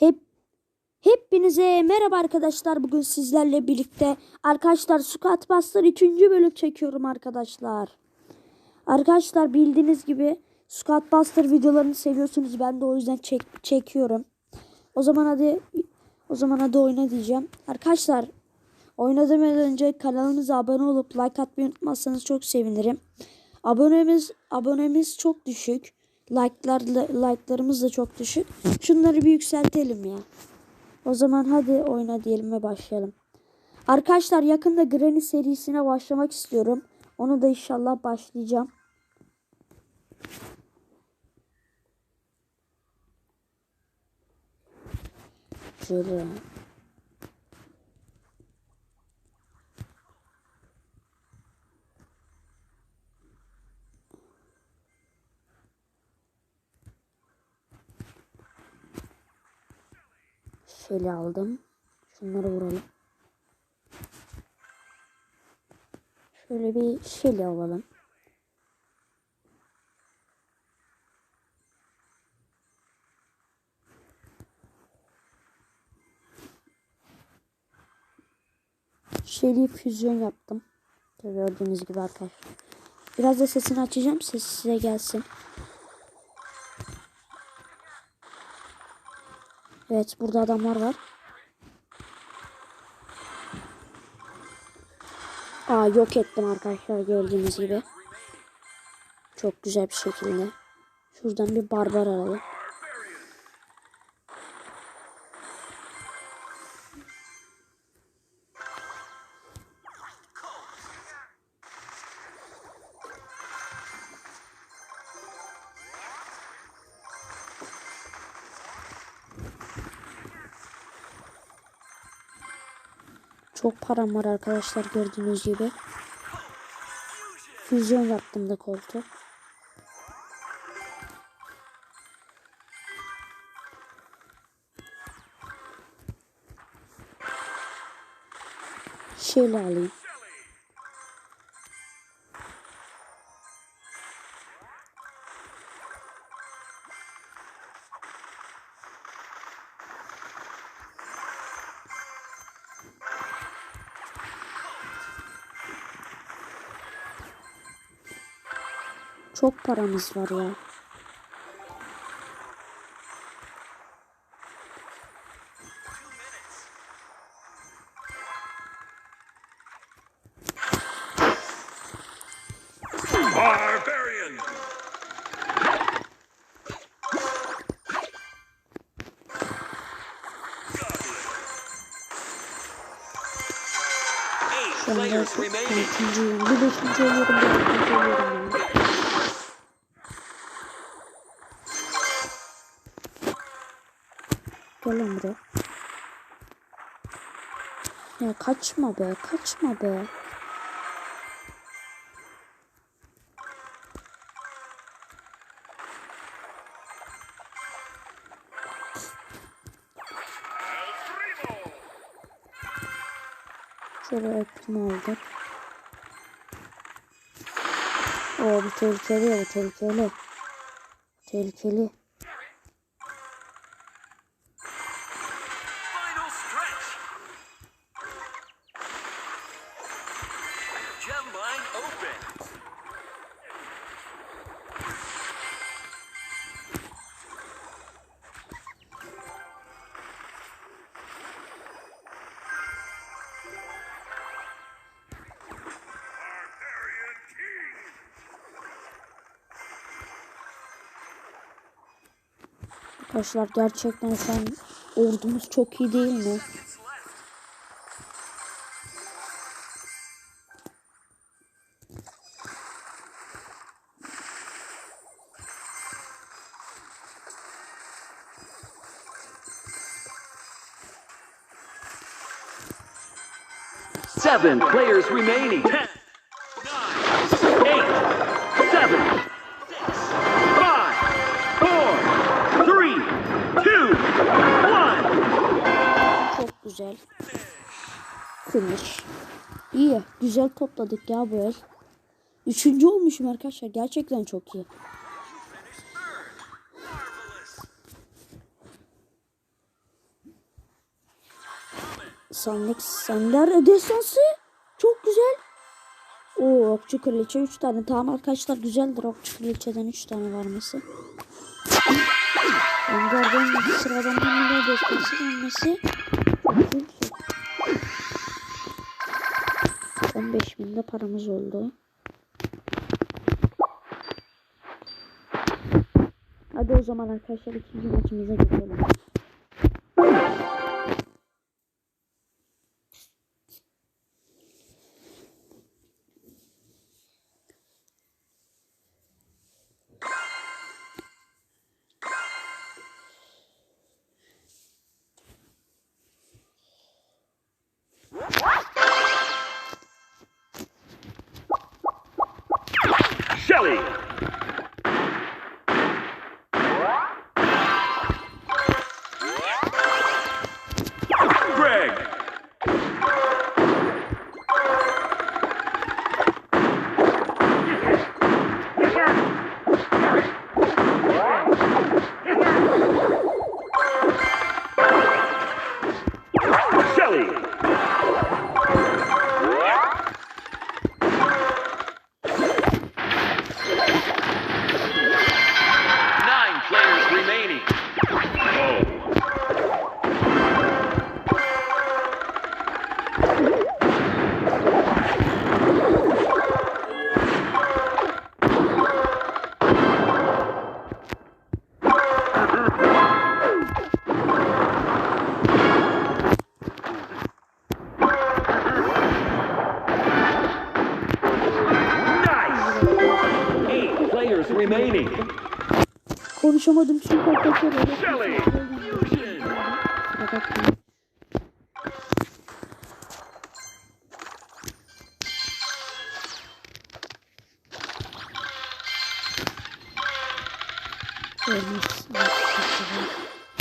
Hep Hepinize merhaba arkadaşlar. Bugün sizlerle birlikte arkadaşlar Squad Buster 3. bölüm çekiyorum arkadaşlar. Arkadaşlar bildiğiniz gibi Squad Buster videolarını seviyorsunuz. Ben de o yüzden çek çekiyorum. O zaman hadi o zaman hadi oyna diyeceğim. Arkadaşlar oyuna demeden önce kanalımıza abone olup like atmayı unutmazsanız çok sevinirim. Abonemiz abonemiz çok düşük. Like'lar like'larımız da çok düşük. Şunları bir yükseltelim ya. O zaman hadi oyna diyelim ve başlayalım. Arkadaşlar yakında Granny serisine başlamak istiyorum. Onu da inşallah başlayacağım. Şöyle. Şöyle aldım. Şunları vuralım. Şöyle bir şöyle alalım. Şöyle füzyon yaptım. Gördüğünüz gibi arkadaşlar. Biraz da sesini açacağım. Ses size gelsin. Evet burada adamlar var. Aa yok ettim arkadaşlar gördüğünüz gibi. Çok güzel bir şekilde. Şuradan bir barbar alalım. Çok param var arkadaşlar gördüğünüz gibi. Füzyon yaptım da koltuğu. Şöyle alayım. Çok paramız var ya. Şu anda players remaining. ikinciyim. Bir beşinci oluyorum. Bir beşinci oluyorum. Gel lan buraya. Ya kaçma be, kaçma be. Şöyle öpüm aldım. Oo bu tehlikeli, bu tehlikeli. Tehlikeli. Arkadaşlar gerçekten şu an ordumuz çok iyi değil mi? Seven players remaining. Güzel. Finish. İyi. Güzel topladık ya bu el. Üçüncü olmuşum arkadaşlar. Gerçekten çok iyi. Sandık sender destansı. Çok güzel. Oo okçu kraliçe 3 tane. Tamam arkadaşlar güzeldir okçu kraliçeden 3 tane varması. Ender'den sıradan bir destansı gelmesi. Paramız oldu. Hadi o zaman arkadaşlar ikinci maçımıza geçelim. Konuşamadım çünkü arkadaşlar. öyle Shelly. Fusion. Kusura bakmayın.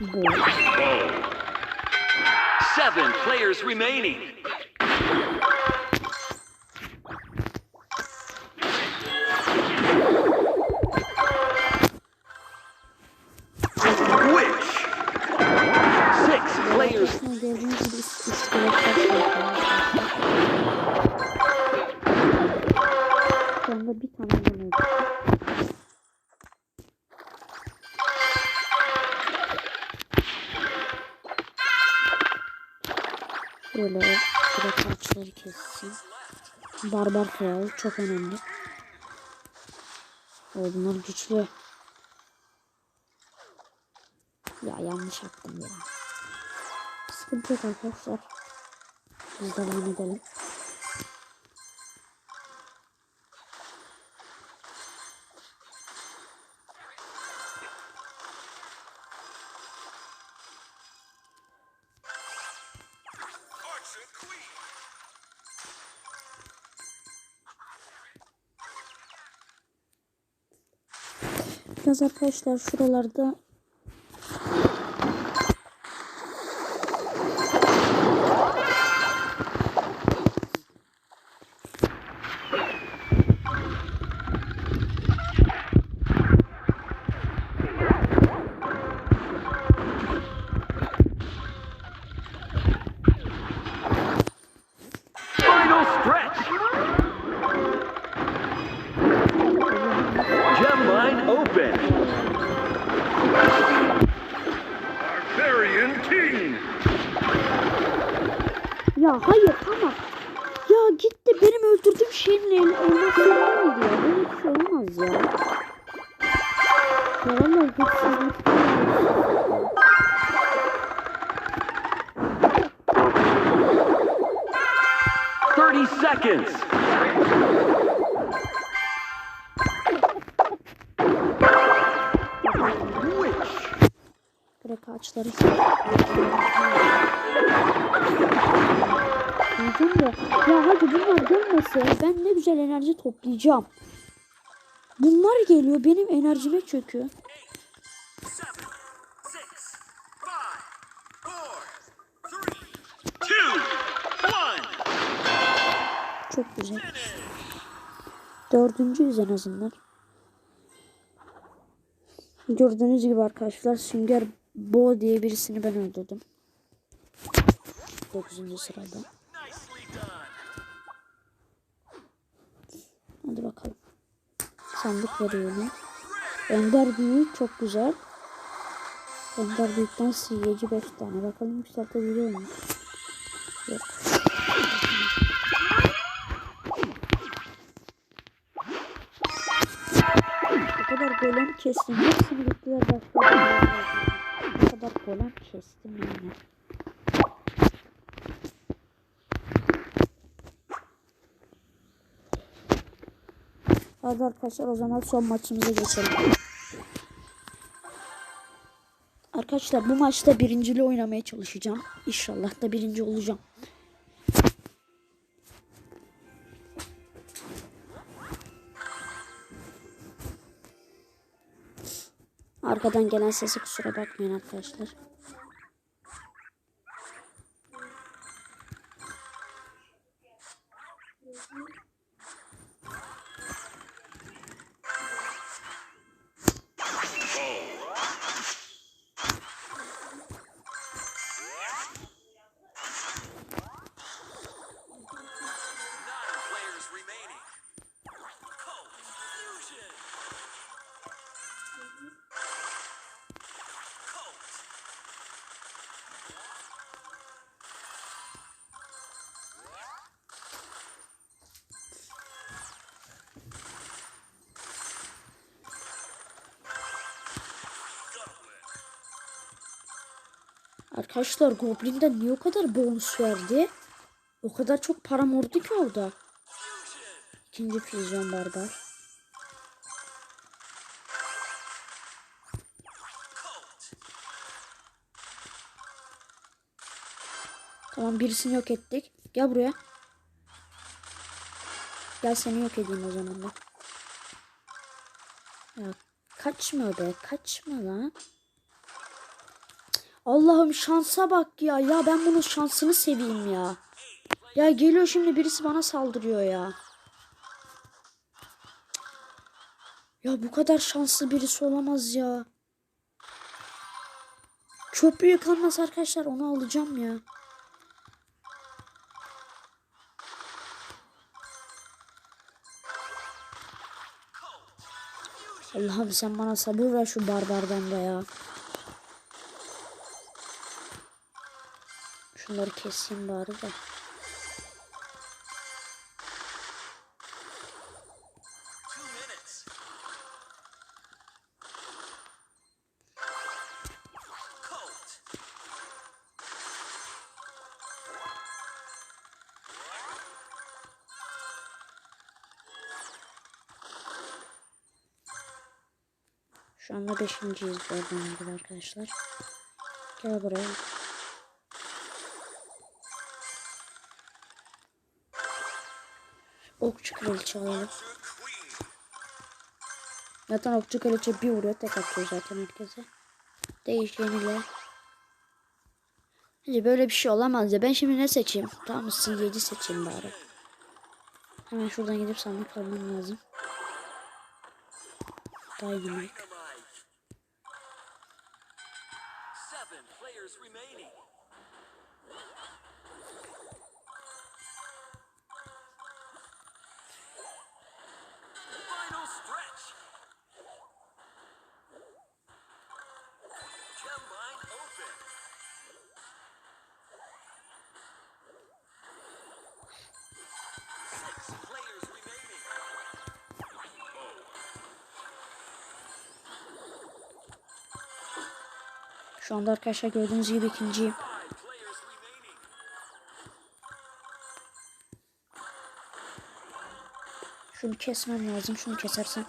Bu. Seven players remaining. Barbar kral çok önemli. O bunlar güçlü. Ya yanlış yaptım ya. Sıkıntı yok arkadaşlar. Biz devam edelim. Biraz arkadaşlar şuralarda hayır Bırak ağaçları. Diyeceğim de ya hadi bunlar gelmese ben ne güzel enerji toplayacağım. Bunlar geliyor benim enerjime çöküyor. Çok güzel. Dördüncüyüz en azından. Gördüğünüz gibi arkadaşlar Sünger Bo diye birisini ben öldürdüm. 9. sırada. Hadi bakalım. Sandık veriyor yine. Ender büyük çok güzel. Ender büyükten sıyıcı 5 tane. Bakalım yükseltebiliyor muyum? Yok. Bu kadar golem kestim. Hepsini gittiler başka Bu kadar golem kestim yani. Hadi arkadaşlar o zaman son maçımıza geçelim. Arkadaşlar bu maçta birincili oynamaya çalışacağım. İnşallah da birinci olacağım. Arkadan gelen sesi kusura bakmayın arkadaşlar. Arkadaşlar Goblin'den niye o kadar bonus verdi? O kadar çok param oldu ki orada. İkinci füzyon barbar. Tamam birisini yok ettik. Gel buraya. Gel seni yok edeyim o zaman da. Ya kaçma be kaçma lan. Allah'ım şansa bak ya. Ya ben bunun şansını seveyim ya. Ya geliyor şimdi birisi bana saldırıyor ya. Ya bu kadar şanslı birisi olamaz ya. Büyük anlas arkadaşlar onu alacağım ya. Allah'ım sen bana sabır ver şu barbardan da ya. Şunları keseyim bari de. Şu anda beşinciyiz gördüğünüz gibi arkadaşlar. Gel buraya. Kraliçe alalım. Zaten okçu kraliçe bir vuruyor tek atıyor zaten herkese. Değiş yenile. Hadi böyle bir şey olamaz ya. Ben şimdi ne seçeyim? Tamam C7 seçeyim bari. Hemen şuradan gidip sandık almam lazım. Dynamite. Şu anda arkadaşlar gördüğünüz gibi ikinciyim. Şunu kesmem lazım. Şunu kesersem.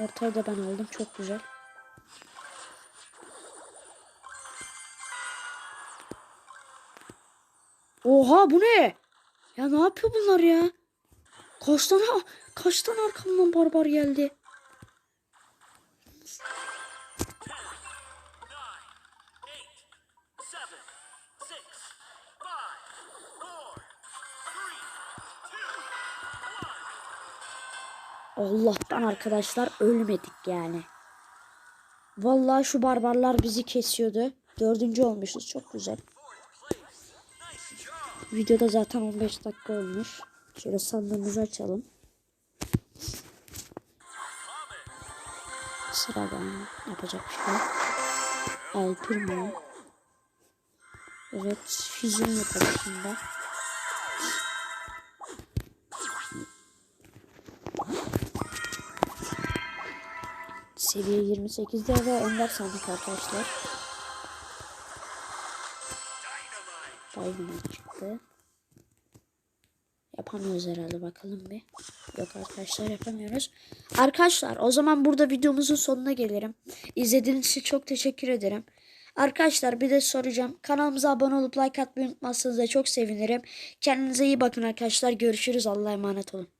Ortayı da ben aldım. Çok güzel. Oha bu ne? Ya ne yapıyor bunlar ya? Kaç tane, kaç arkamdan barbar geldi? Allah'tan arkadaşlar ölmedik yani. Vallahi şu barbarlar bizi kesiyordu. Dördüncü olmuşuz. Çok güzel. Videoda zaten 15 dakika olmuş. Şöyle sandığımızı açalım. Sıradan yapacak bir şey. El Primo. Evet, füzyon yapalım şimdi. Seviye 28'de ve ender sandık arkadaşlar. Dynamite çıktı. Yapamıyoruz herhalde bakalım bir. Yok arkadaşlar yapamıyoruz. Arkadaşlar o zaman burada videomuzun sonuna gelirim. İzlediğiniz için çok teşekkür ederim. Arkadaşlar bir de soracağım. Kanalımıza abone olup like atmayı unutmazsanız da çok sevinirim. Kendinize iyi bakın arkadaşlar. Görüşürüz. Allah'a emanet olun.